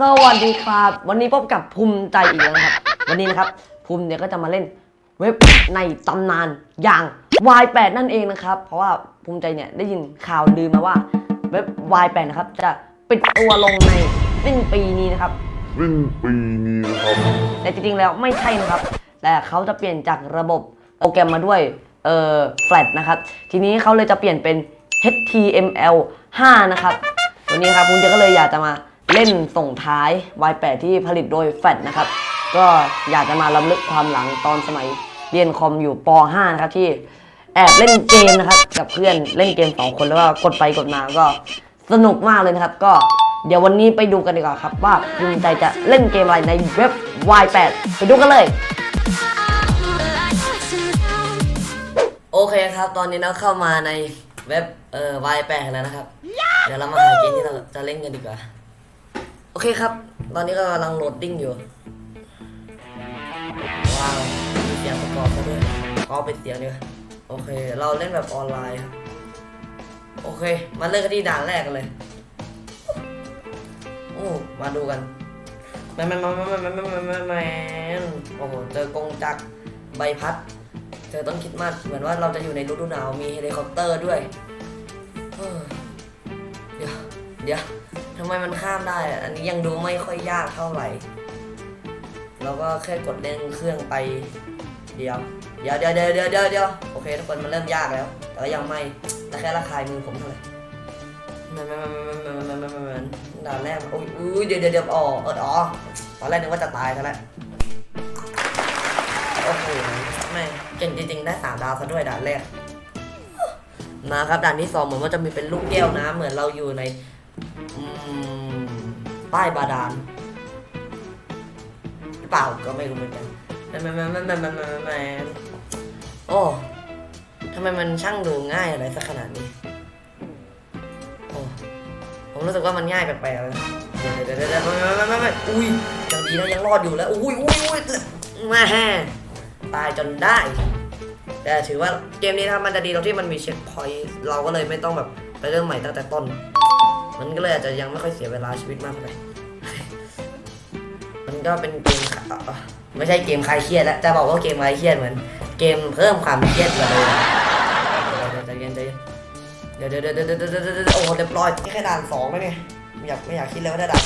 สวัสดีครับ วันนี้พบกับภูมิใจอีกแล้วนะครับ วันนี้นะครับ ภูมิเนี่ยก็จะมาเล่นเว็บในตำนานอย่าง Y8 นั่นเองนะครับ เพราะว่าภูมิใจเนี่ยได้ยินข่าวลือมาว่าเว็บ Y8 นะครับ จะปิดตัวลงในสิ้นปีนี้นะครับสิ้นปีนี้นะครับ แต่จริงๆแล้วไม่ใช่นะครับ แต่เขาจะเปลี่ยนจากระบบโปรแกรมมาด้วยเอ่อ Flash นะครับ ทีนี้เขาเลยจะเปลี่ยนเป็น HTML 5 นะครับ วันนี้ครับคุณเจก็เลยอยากจะมาเล่นส่งท้าย Y8 ที่ผลิตโดย Flash นะครับ ก็อยากจะมาล้ำลึกความหลังตอนสมัยเรียนคอมอยู่ป .5 นะครับที่แอบเล่นเกมนะครับ กับเพื่อนเล่นเกม 2 คนแล้วก็กดไปกดมาก็สนุกมากเลยนะครับ ก็เดี๋ยววันนี้ไปดูกันดีกว่าครับ ว่าภูมิใจจะเล่นเกมอะไรในเว็บ Y8 ไปดูกันเลย โอเคครับ ตอนนี้เราเข้ามาในเว็บเอ่อ Y8 แล้วนะครับ ดี๋ยวเรามาหาเกมที่เราจะเล่นกันดีกว่า โอเคครับ ตอนนี้ก็กำลังโหลดดิ้งอยู่ ว้าว มีเสียงประกอบมาด้วยก็เป็นเสียงเดียโอเค เราเล่นแบบออนไลน์โอเค มาเริ่มกันที่ด่านแรกกันเลย โอ้ มาดูกันแมนแมนแมนแมนแมนแมนแมนโอ้โห เจอกงจักรใบพัด เจอต้องคิดมากเหมือนว่าเราจะอยู่ในฤดูหนาว มีเฮลิคอปเตอร์ด้วย เดี๋ยวทำไมมันข้ามได้ อันนี้ยังดูไม่ค่อยยากเท่าไหร่ เราก็แค่กดเล่นเครื่องไปเดียวเดี๋ยว เดี๋ยวเดี๋ยวเดี๋ยวเดี๋ยวเดี๋ยวโอเคทุกคนมันเริ่มยากแล้ว แต่ก็ยังไม่แต่แค่ระคายมือผมเท่าไหร่มันมันมันมันมันมันมันมันมันด่านแรกอุ้ยอุ้ยเดี๋ยวเดี๋ยวเดี๋ยวอ๋อเอออ๋อตอนแรกนึกว่าจะตายซะแล้วโอ้โหแม่เก่งจริงๆได้สามดาวซะด้วยด่านแรกมาครับด่านที่สองเหมือนว่าจะมีเป็นลูกแก้วน้ำเหมือนเราอยู่ใน ใต้บาดาลหรือเปล่าก็ไม่รู้เหมือนกันแม่แม่แม่แม่แม่แม่ไม่ไม่โอ้ทำไมมันช่างดูง่ายอะไรสักขนาดนี้โอ้ผมรู้สึกว่ามันง่ายแปลกๆเลยเดี๋ยวเดี๋ยวเดี๋ยวไม่ไม่ไม่ไม่อุ้ยยังดีนะยังรอดอยู่แล้วอุ้ยอุ้ยอุ้ยมาแฮตายจนได้ แต่ถือว่าเกมนี้นะครับมันจะดีตรงที่มันมีเช็คพอยต์เราก็เลยไม่ต้องแบบไปเริ่มใหม่ตั้งแต่ต้น มันก็เลยอาจจะยังไม่ค่อยเสียเวลาชีวิตมากเท่าไหร่มันก็เป็นเกมไม่ใช่เกมคลายเครียดแล้วจะบอกว่าเกมคลายเครียดเหมือน เกมเพิ่มความเครียดกว่าเลยใจเย็นใจเย็นเดี๋ยวเดี๋ยวเดี๋ยวเดี๋ยวเดี๋ยวเดี๋ยวเดี๋ยวโอ้โหเรียบร้อยนี่แค่ด่านสองแล้วเนี่ยไม่อยากไม่อยากคิดเลยว่าถ้าด่าน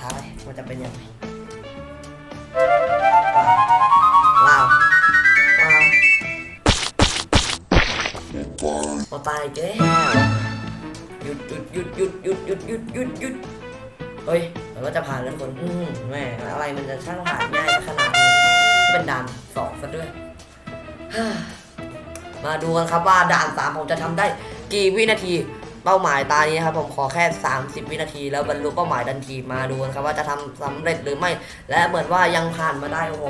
ท้ายมันจะเป็นยังไงว้าวว้าวว้าวตายเจ๊ หยุดหยุดหยุดหยุดหยุดหยุดหยุดหยุดหยุดเฮ้ยมันก็จะผ่านแล้วทุกคนอืมแม่อะไรมันจะช่างผ่านง่ายขนาดนี้เป็นด่านสองซะด้วยมาดูกันครับว่าด่านสามผมจะทำได้ กี่วินาทีเป้าหมายตานี้นะครับผมขอแค่ 30 วินาที แล้วบรรลุเป้าหมายทันทีมาดูกันครับว่าจะทำสำเร็จหรือไม่ และเหมือนว่ายังผ่านมาได้โอ้โห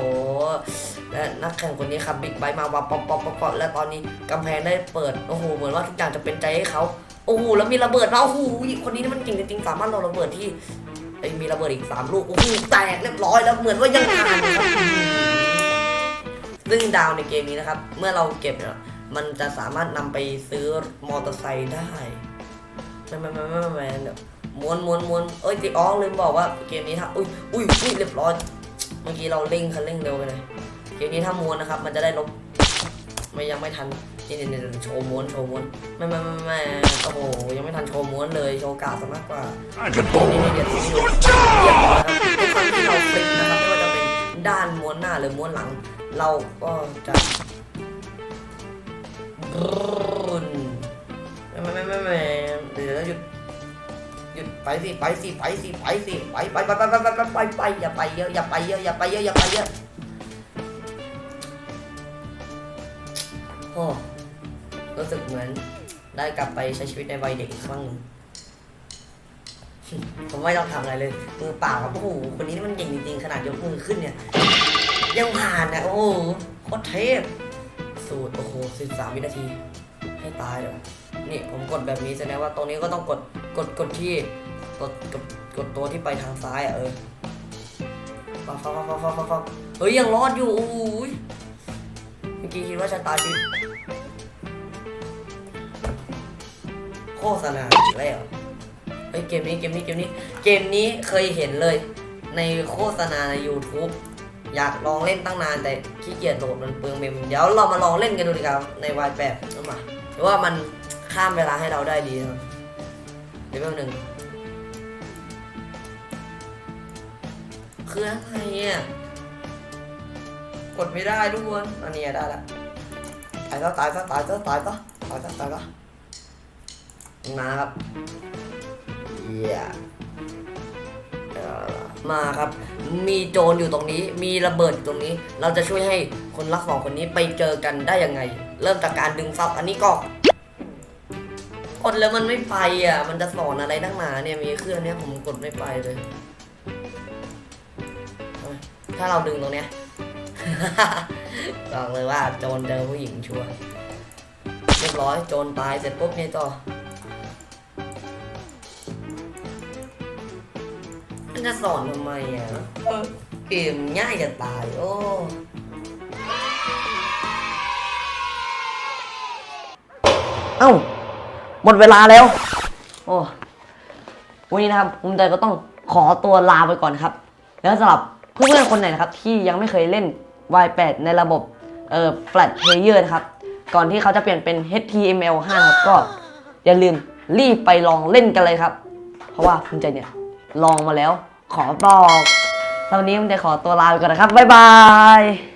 และนักแข่งคนนี้ครับบิ๊กไบค์มาวับป๊อปป๊อปป๊อปป๊อปและตอนนี้กำแพงได้เปิดโอ้โหเหมือนว่าทุกอย่างจะเป็นใจให้เขา โอ้โหแล้วมีระเบิดมาโอ้โหคนนี้นี่มันเก่งจริงๆสามารถเราระเบิดที่ไอ้มีระเบิดอีกสามลูกโอ้โหแตกเรียบร้อยแล้วเหมือนว่ายังผ่านอยู่ครับซึ่งดาวในเกมนี้นะครับ เมื่อเราเก็บเนี่ยมันจะสามารถนำไปซื้อมอเตอร์ไซค์ได้ไม่ไม่ไม่ไม่ไม่ไม่แบบม้วนม้วนม้วนเอ้ยติอ๋อลืมบอกว่าเกมนี้ถ้าอุ้ยอุ้ยอุ้ยเรียบร้อยเมื่อกี้เราเร่งคันเร่งเร็วไปเลยเกมนี้ถ้าม้วนนะครับ มันจะได้ลบไม่ยังไม่ทัน นี่นี่โชว์ม้วนโชว์ม้วนไม่ไม่ไม่ไม่โอ้โหยังไม่ทันโชว์ม้วนเลยโชว์กาดซะมากกว่านี่นี่เดี๋ยวผดูเรียบร้ยครัทุกครั้งที่เราฟิกนะครับไม่ว่าจะเป็นด้านม้วนหน้าหรือม้วนหลัง เราก็จะไม่ไม่ไม่ไม่เดี๋ยวหยุดหยุดไปสิไปสิไปสิไปสิไปไปไปไปไปไปไปไปอย่าไปเยอะอย่าไปเยอะอย่าไปเยอะอย่าไปเยอะโอ้ รู้สึกเหมือน ได้กลับไปใช้ชีวิตในวัยเด็กอีกครั้งหนึ่งผมไม่ต้องทำอะไรเลยมือเปล่าครับโอ้โหคนนี้มันเก่งจริงๆขนาดยกมือขึ้นเนี่ย ยังผ่านนะโอ้โหโคตรเทพ สูตรโอ้โห13วินาที ให้ตายเลยนี่ผมกดแบบนี้แสดงว่าตรงนี้ก็ต้องกดกดกดที่กดกดกดตัวที่ไปทางซ้ายอะเออฟังฟังฟังฟังฟังฟังเฮ้ยยังรอดอยู่โอ้ยเมื่อกี้คิดว่าจะตายชีวิต โฆษณาอีกแล้วเฮ้ยเกมนี้เกมนี้เกมนี้ เกมนี้เคยเห็นเลย ในโฆษณาใน YouTube อยากลองเล่นตั้งนานแต่ขี้เกียจโหลดมันเปลืองเมมเดี๋ยวเรามาลองเล่นกันดูดีกว่าครับในวายแปดเข้ามาหรือว่ามันข้ามเวลาให้เราได้ดีครับเดี๋ยวแป๊บหนึ่งคืออะไรอะกดไม่ได้ทุกคนอันนี้ได้ละตายก็ตายก็ตายก็ตายก็ตายก็ตายก็ มาครับเยี่ยมาครับ มีโจรอยู่ตรงนี้ มีระเบิดอยู่ตรงนี้ เราจะช่วยให้คนรักสองคนนี้ไปเจอกันได้ยังไง เริ่มจากการดึงซับอันนี้ก็กดแล้วมันไม่ไปอะ มันจะสอนอะไรตั้งหนาเนี่ย มีเครื่องเนี้ยผมกดไม่ไปเลยเอ้ยถ้าเราดึงตรงเนี้ยบอกเลยว่าโจรเจอผู้หญิงชัวร์เรียบร้อยโจรตายเสร็จปุ๊บเนี่ยต่อ จะสอนทำไมอะเกมง่ายจะตาย โอ้เอ้า หมดเวลาแล้ว โอ้วันนี้นะครับผมใจก็ต้องขอตัวลาไปก่อนครับ แล้วสำหรับเพื่อนๆคนไหนนะครับ ที่ยังไม่เคยเล่น Y8 ในระบบเอ่อ Flat Player นะครับ ก่อนที่เขาจะเปลี่ยนเป็น HTML5 นะครับก็อย่าลืมรีบไปลองเล่นกันเลยครับ เพราะว่าภูมิใจเนี่ยลองมาแล้ว ขอบอกตอนนี้ผมจะขอตัวลาไปก่อนนะครับ บ๊ายบาย